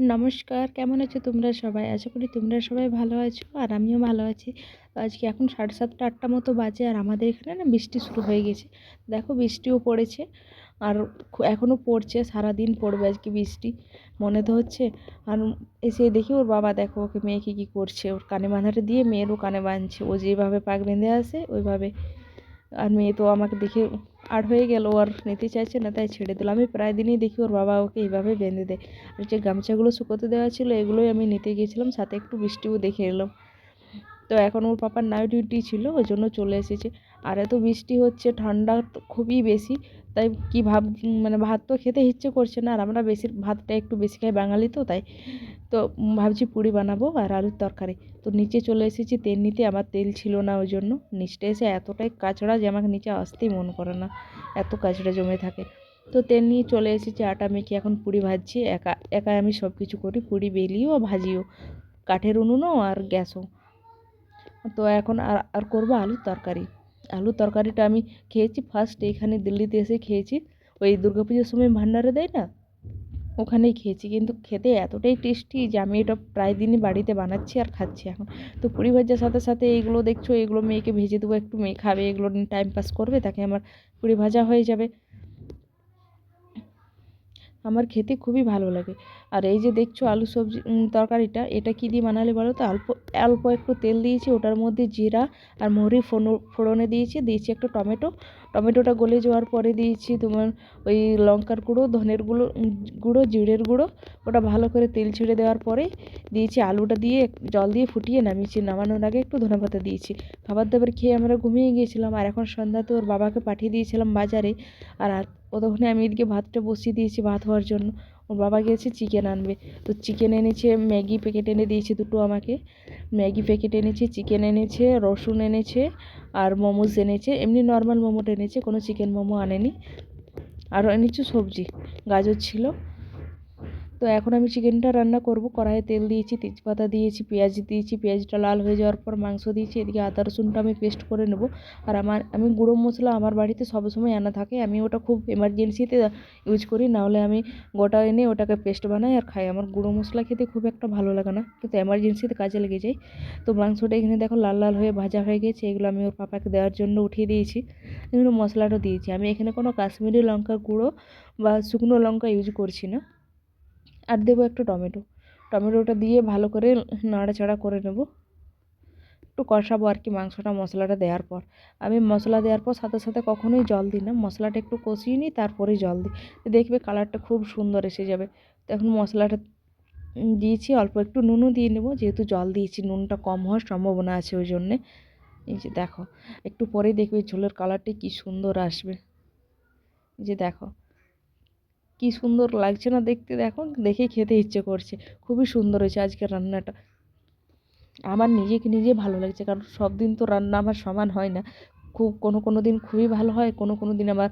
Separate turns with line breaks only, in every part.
নমস্কার, কেমন আছো তোমরা সবাই? আশা করি তোমরা সবাই ভালো আছো আর আমিও ভালো আছি। আজকে এখন সাড়ে সাতটা, আটটা মতো বাজে আর আমাদের এখানে না বৃষ্টি শুরু হয়ে গেছে। দেখো বৃষ্টিও পড়েছে আর এখনও পড়ছে, সারাদিন পড়বে আজকে বৃষ্টি, মনে তো হচ্ছে। আর এসে দেখি ওর বাবা দেখো ওকে মেয়েকে কী করছে, ওর কানে বাঁধাটা দিয়ে মেয়েরও কানে বাঁধছে। ও যেভাবে পাক বেঁধে আসে ওইভাবে। আর মেয়ে তো আমাকে দেখে আর হয়ে গেল আর নিতে চাইছে না, তাই ছেড়ে দিল। আমি প্রায় দিনই দেখি ওর বাবা ওকে এইভাবে বেঁধে দেয়। আর যে গামছাগুলো শুকোতে দেওয়া ছিল, এগুলোই আমি নিতে গিয়েছিলাম, সাথে একটু বৃষ্টিও দেখে এলাম। তো এখন ওর পাপার নাইট ডিউটি ছিল, ওই জন্য চলে এসেছে। আর এত বৃষ্টি হচ্ছে, ঠান্ডা খুবই বেশি, তাই কী ভাব মানে ভাত তো খেতে ইচ্ছে করছে না, আর আমরা বেশি ভাতটা একটু বেশি খাই, বাঙালি তো তাই। তো ভাবছি পুরি বানাবো আর আলুর তরকারি। তো নিচে চলে এসেছি, তেল নিতে আমার তেল ছিল না ওই জন্য। নিচটা এসে এতটাই কাঁচড়া যে আমাকে নিচে আসতেই মন করে না, এত কাঁচড়া জমে থাকে। তো তেল নিয়ে চলে এসেছি, আটা মেখে এখন পুরি ভাজছি, একা একা আমি সব কিছু করি, পুরি বেলিও, ভাজিও। কাঠের উনুনও আর গ্যাসও। তো এখন আর আর করব আলুর তরকারি। আলুর তরকারিটা আমি খেয়েছি ফার্স্ট এখানে দিল্লিতে এসে খেয়েছি। ওই দুর্গা পুজোর সময় ভান্ডারে দেয় না? ওখানেই খেয়েছি। কিন্তু খেতে এতটাই টেস্টি যে আমি এটা প্রায় দিনই বাড়িতে বানাচ্ছি আর খাচ্ছি এখন। তো পুরি ভাজার সাথে সাথে এইগুলো দেখছ এগুলো মেয়েকে ভেজে দেবো, একটু মেয়ে খাবে, এগুলো টাইম পাস করবে, তাকে আমার পুরি ভাজা হয়ে যাবে। আমার খেতে খুবই ভালো লাগে। আর এই যে দেখছ আলু সবজি তরকারিটা, এটা কী দিয়ে বানালে বলো তো? অল্প অল্প একটু তেল দিয়েছি, ওটার মধ্যে জিরা আর মৌরি ফোড়নে দিয়েছি দিয়েছি একটা টমেটো। টমেটোটা গলে যাওয়ার পরে দিয়েছি তোমার ওই লঙ্কার গুঁড়ো, ধনের গুঁড়ো গুঁড়ো, জিরের গুঁড়ো। ওটা ভালো করে তেল ছিঁড়ে দেওয়ার পরে দিয়েছি আলুটা দিয়ে জল দিয়ে ফুটিয়ে নামিয়েছি, নামানোর আগে একটু ধনেপাতা দিয়েছি। খাবার দাবার খেয়ে আমরা ঘুমিয়ে গিয়েছিলাম, আর এখন সন্ধ্যাতে ওর বাবাকে পাঠিয়ে দিয়েছিলাম বাজারে। আর ততক্ষণে আমি এদিকে ভাতটা বসিয়ে দিয়েছি ভাত হওয়ার জন্য। ওর বাবা গেছে চিকেন আনবে। তো চিকেন এনেছে, ম্যাগি প্যাকেট এনে দিয়েছে দুটো আমাকে। ম্যাগি প্যাকেট এনেছে চিকেন এনেছে, রসুন এনেছে, আর মোমোস এনেছে। এমনি নর্মাল মোমোটা এনেছে, কোনো চিকেন মোমো আনেনি। আর এনেছে সবজি, গাজর ছিল। তো এখন আমি চিকেনটা রান্না করব। কড়াইয়ে তেল দিয়েছি, তেজপাতা দিয়েছি, পেঁয়াজ দিয়েছি, পেঁয়াজটা লাল হয়ে যাওয়ার পর মাংস দিয়েছি, এদিকে আদা, রসুনটা আমি পেস্ট করে নেব। আর আমার, আমি গুঁড়ো মশলা আমার বাড়িতে সবসময় আনা থাকে, আমি ওটা খুব এমার্জেন্সিতে ইউজ করি, নাহলে আমি গোটা এনে ওটাকে পেস্ট বানাই আর খাই। আমার গুঁড়ো মশলা খেতে খুব একটা ভালো লাগে না, কিন্তু এমার্জেন্সিতে কাজে লেগে যায়। তো মাংসটা এখানে দেখো লাল লাল হয়ে ভাজা হয়ে গেছে, এগুলো আমি ওর পাপাকে দেওয়ার জন্য উঠিয়ে দিয়েছি। এগুলো মশলাটা দিয়েছি। আমি এখানে কোনো কাশ্মীরি লঙ্কা গুঁড়ো বা শুকনো লঙ্কা ইউজ করছি না। আর দেবো একটু টমেটো। টমেটোটা দিয়ে ভালো করে নাড়াচাড়া করে নেব। একটু কষাবো আর কি মাংসটা, মশলাটা দেওয়ার পর। আমি মশলা দেওয়ার পর সাথে সাথে কখনোই জল দিই না। মশলাটা একটু কষিয়ে নিই, তারপরেই জল দিই। দেখবে কালারটা খুব সুন্দর এসে যাবে। এখন মশলাটা দিয়েছি, অল্প একটু নুনও দিয়ে নেব। যেহেতু জল দিয়েছি, নুনটা কম হওয়ার সম্ভাবনা আছে ওই জন্যে। এই যে দেখো, একটু পরেই দেখবে ঝোলের কালারটি কী সুন্দর আসবে। এই যে দেখো কি সুন্দর লাগছে না দেখতে দেখো দেখেই খেতে ইচ্ছে করছে। খুবই সুন্দর হয়েছে আজকের রান্নাটা। আমার নিজেকে নিজে ভালো লাগছে, কারণ সব দিন তো রান্না আমার সমান হয় না। খুব কোনো কোনো দিন খুবই ভালো হয়, কোনো কোনো দিন আবার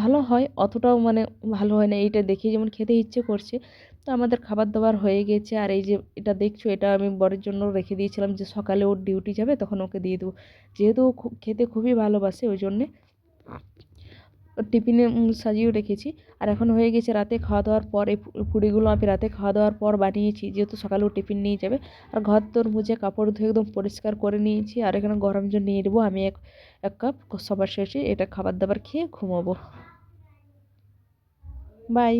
ভালো হয়, অতটাও মানে ভালো হয় না। এইটা দেখেই যেমন খেতে ইচ্ছে করছে, তো আমাদের খাবার দাবার হয়ে গেছে। আর এই যে এটা দেখছ, এটা আমি বরের জন্য রেখে দিয়েছিলাম যে সকালে ওর ডিউটি যাবে, তখন ওকে দিয়ে দেবো। যেহেতু খেতে খুবই ভালোবাসে, ওই জন্যে টিফিনে সাজিয়েও রেখেছি। আর এখন হয়ে গেছে রাতে খাওয়া দাওয়ার পর এই পুরিগুলো আমি রাতে খাওয়া দাওয়ার পর বানিয়েছি। যেহেতু সকালেও টিফিন নিয়ে যাবে, আর ঘর তোর মুছে কাপড় ধুয়ে একদম পরিষ্কার করে নিয়েছি। আর এখানে গরম জল নিয়ে নেব, আমি এক এক কাপ সবার শেষে এটা খাবার দাবার খেয়ে ঘুমাবো। বাই।